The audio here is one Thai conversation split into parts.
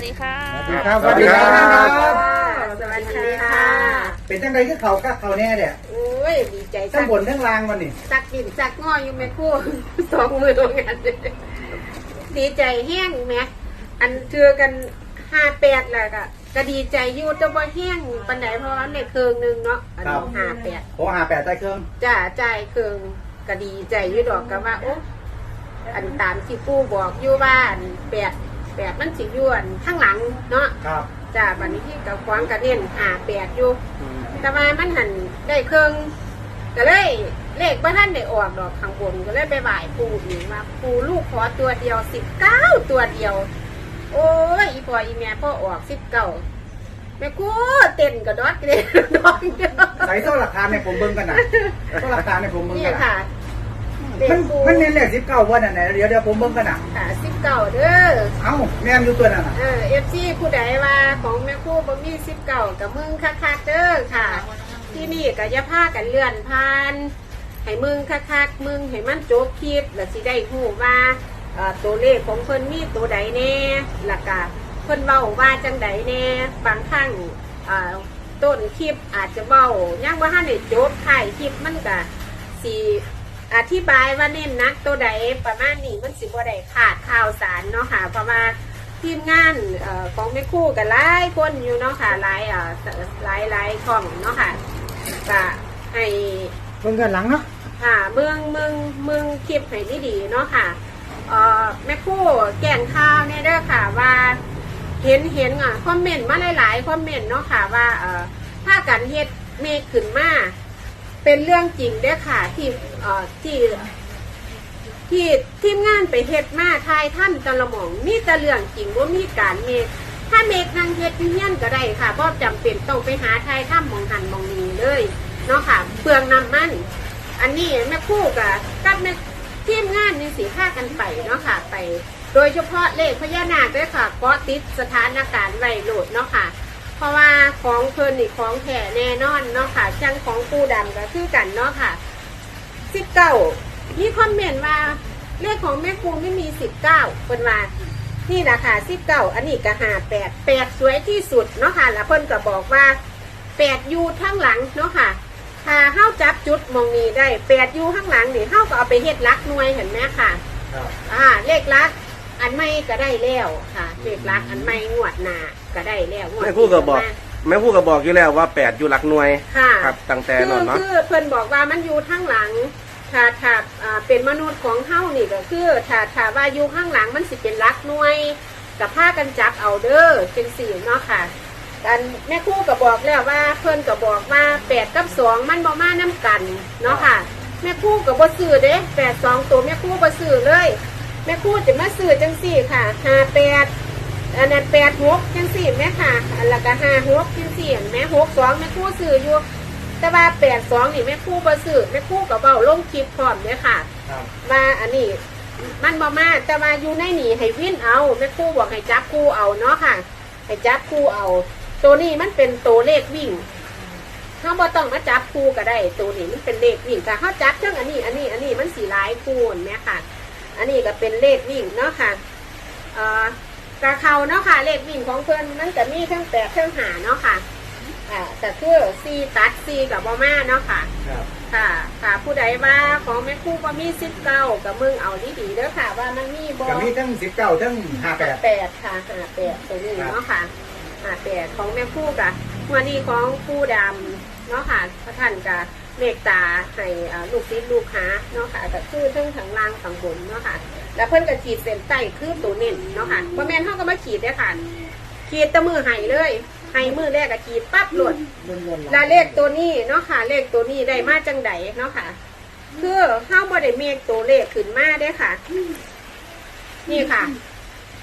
วัสดีค่ะ สวัสดีครับ สวัสดีครับ สวัสดีค่ะ เป็นจังไดคือเขากับเขาแน่เนี่ยโอ้ยดีใจทั้งบนทั้งล่างวันนี่สักดินสักง้ออยู่แม่ครู่สองมือตรงกันดีใจแห้งแม่อันเทือกันห้าแปดแหละก็ก็ดีใจอยู่แต่ว่าแห้งปันไหนเพราะว่าในเครื่องหนึงเนาะอันนี้ห้าแปดโอ้หาแปดใต้เครื่องจ้าใจายเครื่องก็ดีใจอยู่ดอกก็ว่าโอ้อันตามที่ปู่บอกอยู่ว่าอันแปด แปดมันสิอยวนข้างหลังเนาะครับจ้าบัดนี้ที่กับควางกระเด็นหาแปดอยู่แต่ว่ามันหันได้เครื่องก็เลยเลขบ้านท่านได้ออกดอกข้างบนก็เลยไปบ่ายปูอีกมาปูลูกขอตัวเดียวสิบเก้าตัวเดียว โอ้ยอีพออีแม่พ่อออกสิบเก้าแม่กูเต้นกระดอดกระเด็นดองเดียวใส่โซ่หลักฐานในผมเบิ่งกันนะโซ่หลักฐานในผมเบิ่งนี่กันนะค่ะเล มันขปูมันเน้นเลขสิบเก้าวันน่ะไหนเดี๋ยวเดี๋ยวผมเบิ่งกันนะค่ะสิบเก้าเด้อเอ้าแม่นอยู่ตัวนั่นน่ะเออเอฟซีผู้ใดว่าของแม่ครู่บ่มีสิบเก่ากับมึงคักๆเด้อค่ะ ที่นี่ก็อย่าพากันเลื่อนผ่านให้มึงคักๆมึงให้มันจบคลิปแล้วสิได้ฮู้ว่าเอ่อตัวเลขของเพิ่นมีตัวใดแน่แล้วก็เพิ่นเว้าว่าจังใดแน่บางครั้งเอ่อต้นคลิปอาจจะเว้ายังว่าทันได้จบท้ายคลิปมันก็สิ อธิบายว่าเน้นนักตัวใดประมาณนี้มันสิบ่ได้ขาดข่าวสารเนาะค่ะเพราะว่าทีมงานอของแม่คู่กันหลายคนอยู่เนาะค่ะหลายเอ่อหลายหลายช่องเนาะค่ะก็ให้เบิ่งกันหลังเนาะค่ะเมืองเมืองเมืองคลิปให้ดีๆเนาะค่ะเอ่อแม่คู่แก่นข่าวเนี่ยเด้อค่ะว่าเห็นเห็นอะคอมเมนต์มาหลายๆคอมเมนต์เนาะค่ะว่าเอ่อถ้ากันเฮ็ดเมฆขึ้นมา เป็นเรื่องจริงเด้อค่ะ ที่เอ่อที่ที่ทีมงานไปเฮ็ดมาทายท่านตะละหมองมีแต่เรื่องจริงว่ามีการเมกถ้าเมกนางเฮ็ดอยู่เฮียนก็ได้ค่ะเพราะจำเป็นต้องไปหาทายถ้ำมองหันมองนี้เลยเนาะค่ะเปลืองน้ำมัน อันนี้แม่คู่กับกับแม่ทีมงานนี่สีค่ากันไปเนาะค่ะไป โดยเฉพาะเลขพญานาคด้วยค่ะเกาะติดสถานการณ์ไวโหลดเนาะค่ะ เพราะว่าของเพิ่นนี่ของแท้แน่นอนเนาะค่ะจังของปูดำก็คือกันเนาะค่ะสิบเก้ามีคอมเมนต์ว่าเลขของแม่ครูไม่มีสิบเก้าเป็นว่านี่แหละค่ะสิบเก้าอันนี้ก็หาแปดแปดสวยที่สุดเนาะค่ะแล้วเพิ่นก็บอกว่าแปดยูข้างหลังเนาะค่ะถ้าเฮ้าจับจุดมองนี้ได้แปดยูข้างหลังนี่เฮ้าก็เอาไปเฮ็ดลักหน่วยเห็นไหมค่ะ ครับ อ่าเลขลัก อันไม่ก็ได้แล้วค่ะเลขลักอันไม่งวดหน้าก็ได้แล้วงวดแม่พูดก็บอกที่แม่พูดก็บอกอยู่แล้วว่าแปดอยู่หลักหน่วยค่ะ ครับตั้งแต่คืนอนเนาะ คือเพิ่นบอกว่ามันอยู่ข้างหลังถ้าถ้าอ่าเป็นมนุษย์ของเฮานี่ก็คือถ้าถ้าว่าอยู่ข้างหลังมันสิเป็นรักหน่วยกับผ้ากันจับเอาเด้อเป็นสี่เนาะค่ะกันแม่ครู่ก็บอกแล้วว่าเพิ่นก็บอกว่าแปดกับสองมันบ่มาน้กันเนาะค่ะ แม่ครู่ก็บ่ซื้อเด้แปดสองตัวแม่ครู่บ่ซื้อเลย แม่ครู่จะมาซื้อจังสี่ค่ะห้าแปดอันนั้นแปดหกจังสี่แม่ค่ะอันละก็ห้าหกจังสี่แม่หกสองแม่ครู่ซื้ออยู่แต่ว่าแปดสองนี่แม่ครู่บ่ซื้อแม่ครู่ก็เบ้าลงคลิปพร้อมเนี่ยค่ะ ครับว่าอันนี้มันบ่มาแต่ว่าอยู่ในนี่ให้วิ่นเอาแม่ครู่บอกให้จับคู่เอาเนาะค่ะ ให้จับคู่เอา ตัวนี้มันเป็นตัวเลขวิ่งเขาบ่ต้องมาจับคู่ก็ได้ ตัวนี้มันเป็นเลขวิ่งแต่เขาจับเรื่องอันนี้ อันนี้อันนี้มันสีลายคู่เห็นไหมค่ะ อันนี้ก็เป็นเลขวิ่งเนาะค่ะเอ่อกระเขาเนาะค่ะ เลขวิ่งของเพื่อนมันจะมีทั้งแปดทั้งหาเนาะค่ะอ่าแต่คือซีตัดซีกับบอมาเนาะค่ะครับค่ะ ค่ะผู้ใดว่าของแม่ครู่บ่มีสิบเก้ากับมึงเอาดีๆเด้อค่ะ ว่ามันมีบ่ก็มีทั้งสิบเก้าทั้งห้าแปดแปดค่ะห้าแปดตัวนี้เนาะค่ะห้าแปดของแม่ครู่กับวันนี้ของผู้ดำเนาะค่ะพระท่านกับ เมตตาให้ลูกศิษย์ลูกหาเนาะค่ะก็คือทั้งทางล่างทางบนเนาะค่ะ แล้วเพิ่นก็ขีดเส้นใต้คือตัวเน้นเนาะค่ะพ่อแม่นเฮาก็มาขีดเด้ค่ะ ขีดแตะมือให้เลยให้มือแรกก็ขีดปั๊บหลุดแล้วเลขตัวนี้เนาะค่ะ เลขตัวนี้ได้มาจังใดเนาะค่ะ คือเฮาบ่ได้เมฆตัวเลขขึ้นมาเด้ค่ะ นี่ค่ะ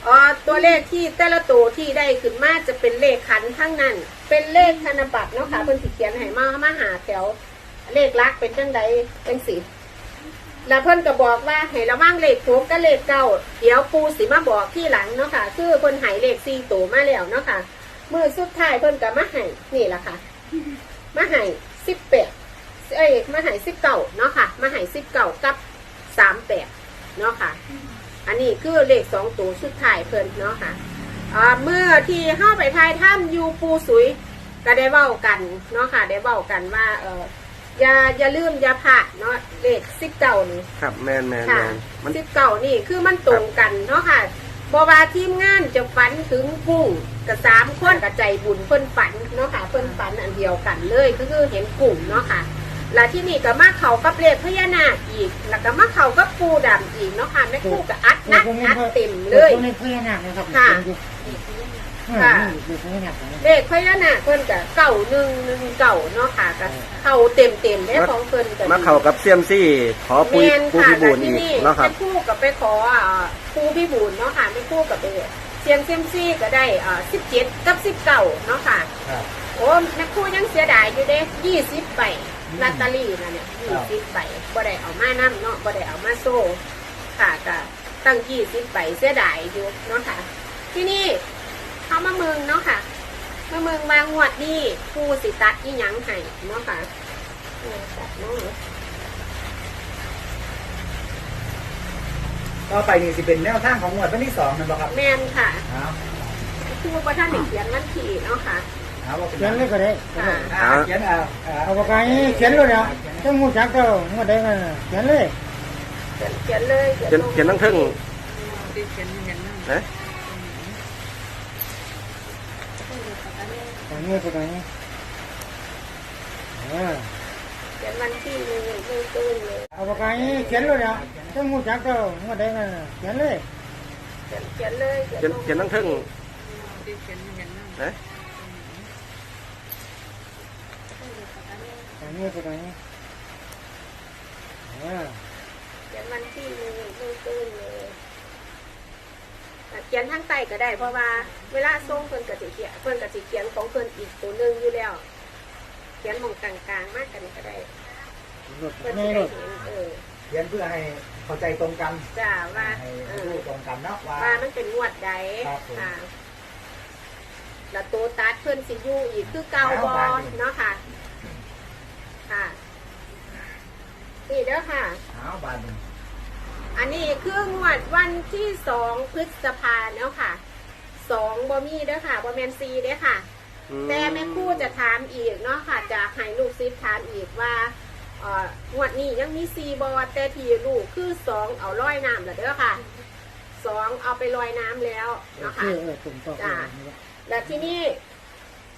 อ๋อตัวเลขที่แต่ละตัวที่ได้ขึ้นมาจะเป็นเลขขันทั้งนั้น เป็นเลขธนบัตรเนาะค่ะเพิ่นสิเขียนให้มามาหาแถว เลขลักเป็นจังใดเป็นสิแล้วเพิ่นก็บอกว่าให้ระวังเลขหกกับเลขเก้าเดี๋ยวปูสิมาบอกที่หลังเนาะค่ะ คือเพิ่นหายเลขสี่ตัวมาแล้วเนาะค่ะมือสุดท้ายเพิ่นก็มาให้นี่แหละค่ะ มาให้สิบแปดเอ้ยมาให้สิบเก้าเนาะค่ะ มาให้สิบเก้ากับสามแปดเนาะค่ะ อันนี้คือเลขสองตัวสุดท้ายเพิ่นเนาะค่ะอ่าเมื่อที่เข้าไปทายถ้ำยูปูสุยก็ได้เว้ากันเนาะค่ะ ได้เว้ากันว่าเออ อย่าอย่าลืมอย่าผ่าดเนาะเลขสิบเก้านี่ครับแมนแมนแมค่ะนมัน สิบเก้านี่คือมันตรงกันเนาะค่ะบว่าทีมงานจะฝันถึงกุ้งกับสามคนกับใจบุญเพิ่นฝันเนาะค่ะเพิ่นฝันอันเดียวกันเลยก็คือเห็นกุ้งเนาะค่ะแล้วที่นี่ก็มาเขากับเลขพญานาคอีก แล้วก็มาเขากับปูดำอีกเนาะค่ะแม่คู่กับอัดนักอัดเต็มเลยตรงนี้พญานาคนะครับค่ะค่ะอยู่พญานา คนะเลขพญานาคเพิ่นกับเก่าหนึ่งหนึ่งเก่าเนาะค่ะกับเข้าเต็มเต็มๆได้ของเพิ่นกับมาเข้ากับเซียมซี่ขอปุยแม่นปูค่ะพิบูลแล้วอีที่กนี่เนาะครับแม่คู่กับไปขออ่าครูพี่บุญเนาะค่ะไม่คู่กับไปเสียงเซียมซี่ก็ได้อ่าสิบเจ็ดกับสิบเก้าเนาะค่ะ ครับ โอ้แม่ครู่ยังเสียดายอยู่เด้ยี่สิบใบลอตเตอรี่นะเนี่ยยี่สิบใบบ่ได้เอามานํเนาะบ่ได้เอามาโซ่ค่ะก็ตั้งยี่สิบใบเสียดายอยู่เนาะค่ะ ที่นี่ เขามาเมืองเนาะค่ะมาเมืองบางงวดนี่ครูสิตัดอีหยังให้เนาะค่ะเออตัดเนาะต่อไปนี่สิเป็นแนวทางของงวดวันที่สองนั่นบ่ครับแม่นค่ะเอาครูประท่านได้เขียนวันที่เนาะค่ะเอาว่าเป็นเขียนเลยก็ได้ค่ะอ่าเขียนเอาอ่าเอาปากกานี้เขียนเลยเนี่ยต้องมูจักเจ้าเมื่อใดกันเขียนเลย เขียนเขียนเลยเขียนเขียนทั้งทึ่งนะตรงนี้ตรงนี้เออเขียนวันที่เลยเลยเลยเลยเอาปากกานี้เขียนเลยเนี่ยต้องมูจักเจ้าเมื่อใดกันเขียนเลยเขียนเขียนเลยเขียนเขียนทั้งทึ่งนะตรงนี้ตรงนี้เออ เขียนวันที่เลยเลยเลยเลยแต่เขียนทั้งใต้ก็ได้ เพราะว่าเวลาส่งเพิ่นก็สิเขียนเพิ่นก็สิเขียนของเพิ่นอีกตัวหนึงอยู่แล้ว เขียนหมองกลางๆมากกันก็ได้หลดเพิ่นไม่จะหลได้ดเห็นเออเขียนเพื่อให้เข้าใจตรงกันจ้าว่าให้เอรู้อตรงกันเนาะว่า ว่ามันเป็นงวดใดครับผมค่ะ แล้วตัวตัดเพิ่นสิอยู่อีกคือเก่าบอลเนาะค่ะ ค่ะ นี่เด้อค่ะเอาบานหนึ่ง อันนี้คืองวดวันที่สองพฤษภาเนาะค่ะสองบอมี่เด้อค่ะบอแมนซีเด้อค่ะอืแต่แม่ครู่จะถามอีกเนาะค่ะ จะให้ลูกซิปถามอีกว่าเอ่องวดนี้ยังมีซีบอแต่ทีลูกคือสองเอาร้อยน้ำแล้วเด้อค่ะสองเอาไปลอยน้ำแล้วโอเนาะเคค่ะ เออตรงต่อจ้ะ และที่นี่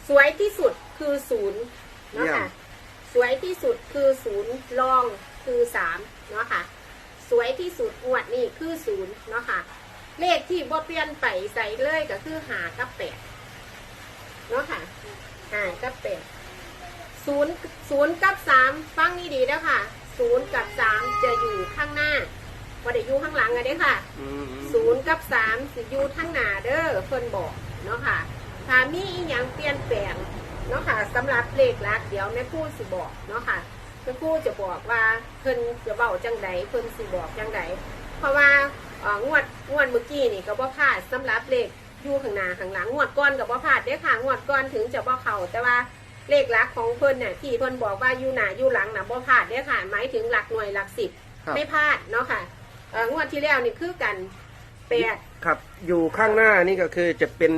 สวยที่สุดคือศูนย์เนาะค่ะ สวยที่สุดคือศูนย์รองคือสามเนาะค่ะ สวยที่สุดงวดนี่คือศูนย์เนาะค่ะ เลขที่บ่เปลี่ยนไปใส่เลยก็คือหากับแปดเนาะค่ะหากับแปดศูนย์ศูนย์กับสามฟังนี่ดีๆนะค่ะศูนย์กับสามจะอยู่ข้างหน้าบ่ได้อยู่ข้างหลังกันเด้อค่ะอืมศูนย์กับสามสิอยู่ทั้งหน้าเด้อเพิ่นบอกเนาะค่ะถ้ามีอีหยังเปลี่ยนแปลงเนาะค่ะสำหรับเลขลักษณ์เดี๋ยวแม่พูดสิบอกเนาะค่ะ แม่พูดจะบอกว่าเพิ่นจะเว้าจังใดเพิ่นสิบอกจังใดเพราะว่าเอ่องวดงวดเมื่อกี้นี่ก็บ่พลาดสำหรับเลขอยู่ข้างหน้าข้างหลังงวดก่อนก็บ่พลาดเด้อค่ะงวดก่อนถึงจะบ่เข้าแต่ว่าเลขลักษณ์ของเพิ่นน่ะที่เพิ่นบอกว่าอยู่หน้าอยู่หลังน่ะบ่พลาดเด้อค่ะหมายถึงหลักหน่วยหลักสิบครับไม่พลาดเนาะค่ะเอ่องวดที่แล้วนี่คือกันแปดครับอยู่ข้างหน้านี่ก็คือจะเป็น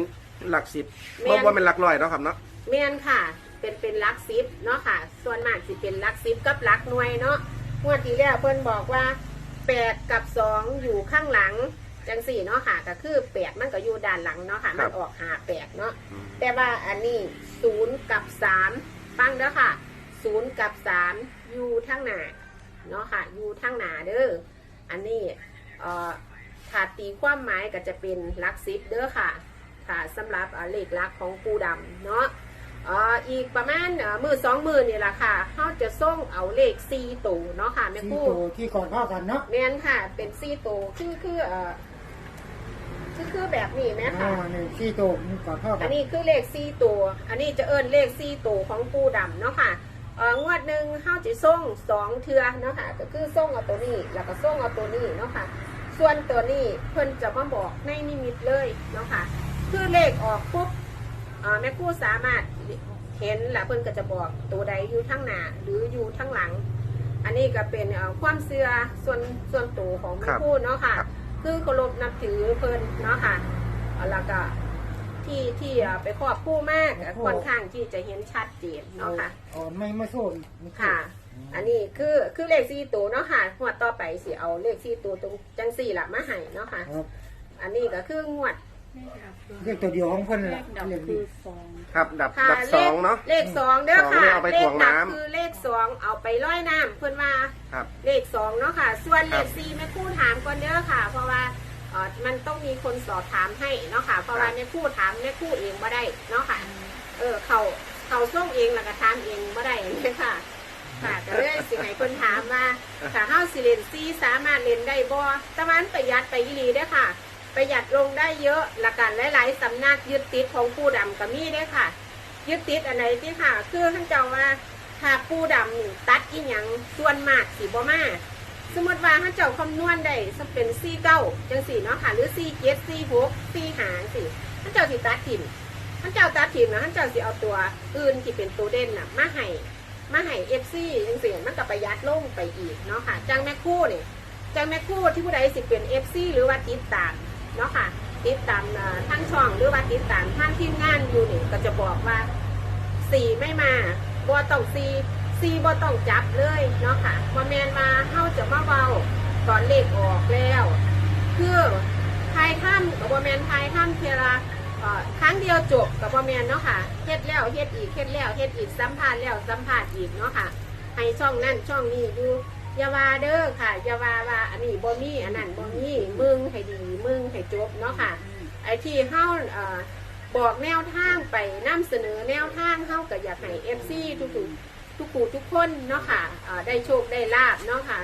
หลักสิบแม่นเพราะว่าเป็นหลักร้อยเนาะครับเนาะแม่นค่ะ เป็นเป็นลักซิปเนาะค่ะ ส่วนมากสิเป็นลักซิปกับลักหน่วยเนาะงวดที่แล้วเพิ่นบอกว่าแปดกับสองอยู่ข้างหลังจังสี่เนาะค่ะก็คือแปดมันก็อยู่ด้านหลังเนาะค่ะ มันออกหาแปดเนาะแต่ว่าอันนี้ศูนย์กับสามฟังเด้อค่ะศูนย์กับสามอยู่ทั้งหน้าเนาะค่ะอยู่ทั้งหน้าเด้ออันนี้เอ่อถ้าตีความหมายก็จะเป็นลักซิปเด้อค่ะค่ะสำหรับเอ่อเลขลักของปูดำเนาะเอ่ออีกประมาณเอ่อมือสองมือนี่แหละค่ะเขาจะส่งเอาเลขซีตูเนาะค่ะแม่ที่ครู่ตัวที่ก่อนเข้ากันเนาะแม่นค่ะ เป็นซีตูคือคือเอ่อคือคือแบบนี้ไหมอ่าค่ะ นี่ที่ตัวมันก่อนเข้ากัอันนนี้คือเลขซีตัว อันนี้จะเอิ้นเลขซีตัวของปูดำเนาะค่ะเอ่องวดหนึ่งเขาจะส่งสองเทือเนาะค่ะ ก็คือส่งเอาตัวนี้ แล้วก็ส่งเอาตัวนี้เนาะค่ะ ส่วนตัวนี้เพิ่นจะมาบอกในนิมิตเลยเนาะค่ะ คือเลขออกปุ๊บเอ่อ แม่ครู่สามารถเห็นแล้วเพิ่นก็จะบอกตัวใดอยู่ทั้งหน้าหรืออยู่ทั้งหลัง อันนี้ก็เป็นเอ่อความเชื่อส่วนส่วนตัวของแม่ครู่เนาะค่ะ คือเคารพนับถือเพิ่นเนาะค่ะเอ่อแล้วก็ที่ที่เอ่อไปครอบคู่มากค่อนข้างที่จะเห็นชัดเจนเนาะค่ะอ๋อไม่ไม่โซ่ไม่โซ่ค่ะ อันนี้คือคือเลขสี่ตัวเนาะค่ะงวดต่อไปสิเอาเลขสี่ตัวตรงจังสี่ละมาให้เนาะค่ะครับอันนี้ก็คืองวด เรียกตัวเดียวของเพิ่นแหละเรียกดีครับ ดับค่ะดับสองเนาะ เลขสองเด้อสองค่ะเนี่ยเอาไปเลถ่ขวงดับน้ำคือเลขสองเอาไปร้อยน้ำเพื่อนว่าครับ เลขสองเนาะค่ะ ส่วนเลครัขบสี่แม่ครู่ถามก่อนเด้อค่ะ เพราะว่าเออมันต้องมีคนสอบถามให้เนาะค่ะ เพราะว่าครับแม่ครู่ถามแม่ครู่เองบ่ได้เนาะค่ะ เออเขาเขาส่งเองแล้วก็ถามเองบ่ได้เลยค่ะ ค่ะก็เลยสิให้คนถามว่าถ้าเฮาสิเล่นซีสามารถเล่นได้บ่แตะวันประหยัดไปอีหลีเด้อค่ะ ประหยัดลงได้เยอะหละกันหลายๆสำนักยึดติดของผู้ดำก็มีเด้ค่ะ ยึดติดอันไหนที่ค่ะ คือท่านเจ้าว่าถ้าผู้ดำนี่ตัดอีหยังส่วนมากสิบ่มาสมมติว่าท่านเจ้าคำนวณได้สักเป็นสี่เก้าจังสี่เนาะค่ะ หรือสี่เจ็ดสี่หกสี่หางสิท่านเจ้าสิตัดถิ่นท่านเจ้าตัดถิ่นนะท่านเจ้าสิเอาตัวอื่นที่เป็นตัวเด่นน่ะมาให้มาให้เอฟซีจังสี่มันก็ประหยัดลงไปอีกเนาะค่ะจังแม่คู่เนี่ยจังแม่คู่ที่ผู้ใดสิเป็นเอฟซีหรือว่าติดตาม เนาะค่ะ ติดตามเอ่อทั้งช่องหรือว่าติดตามท่านทีมงานอยู่นี่ก็จะบอกว่าสีไม่มาบ่ต้องซีซีบ่ต้องจับเลยเนาะค่ะบ่แมนมาเฮาจะมาเบาตอนเลขออกแล้วคือทายถ้ำกับบ่แมนทายถ้ำเทยละเอ่อครั้งเดียวจบกับบ่แมนเนาะค่ะเฮ็ดแล้วเฮ็ดอีกเฮ็ดแล้วเฮ็ดอีกสัมภาษณ์แล้วสัมภาษณ์อีกเนาะค่ะให้ช่องนั่นช่องนี้อยู่ อย่าว่าเด้อค่ะ อย่าว่าว่าอันนี้บ่มีอันนั้นบ่มีมึงให้ดี มึงให้จบเนาะค่ะ ไอ้ที่เฮาเอ่อบอกแนวทางไปนํเสนอแนวทางเฮาก็อยากให้ FC ทุกๆทุกผู้ทุกคนเนาะค่ะเอ่อได้โชคได้ลาบเนาะค่ะ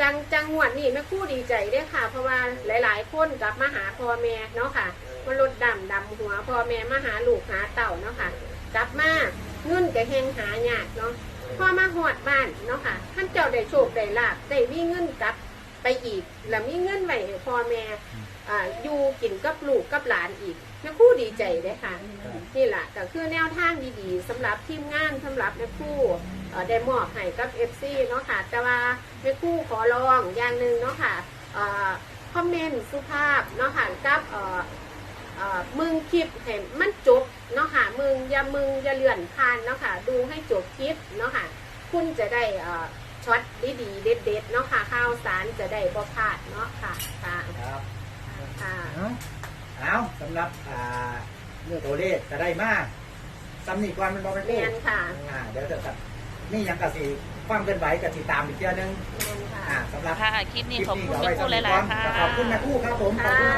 จังจังหวัดนี่แม่ครู่ดีใจเด้อค่ะ เพราะว่าหลายๆ คนกลับมาหาพ่อแม่เนาะค่ะมาลดดำดำหัวพ่อแม่มาหาลูกหาเต่าเนาะค่ะ กลับมาเงินก็แหงหายากเนาะ พอมาหอดบ้านเนาะค่ะท่านเจ้าได้โชคได้ลาบได้มีเงินกลับไปอีก แล้วมีเงินไว้ให้พ่อแม่อ่าอยู่กินกับลูกกับหลานอีกแม่ครู่ดีใจเลยค่ะ นี่แหละก็คือแนวทางดีๆสำหรับทีมงานสำหรับแม่ครู่เอ่อได้มอบให้กับเอฟซีเนาะค่ะ แต่ว่าแม่ครู่ขอลองอย่างหนึ่งเนาะค่ะเอ่อคอมเมนต์สุภาพเนาะค่ะกับเอ่อ เอ่อมึงคลิปเห็นมันจบ เนาะค่ะมึงอย่ามึงอย่าเลื่อนผ่านเนาะค่ะ ดูให้จบคลิปเนาะค่ะ คุณจะได้เอ่อช็อตดีๆเด็ดๆเนาะค่ะข่าวสารจะได้บ่พลาดเนาะค่ะค่ะครับค่ะเอ้าเอาสำหรับอ่าเรื่องตัวเลขจะได้มากซ้ำนี่ก่อนมันบอกเป็นเรียนค่ะอ่าเดี๋ยวจะตัดนี่ยังกะสีความเคลื่อนไหวกะสีตามอีกเที่ยวนึงเรียนค่ะอ่าสำหรับค่ะคลิปนี้ขอบคุณเาแม่ไว้ครู่หสำลายๆค่ะขอบคุณแม่ครู่ครับผมขอบคุณ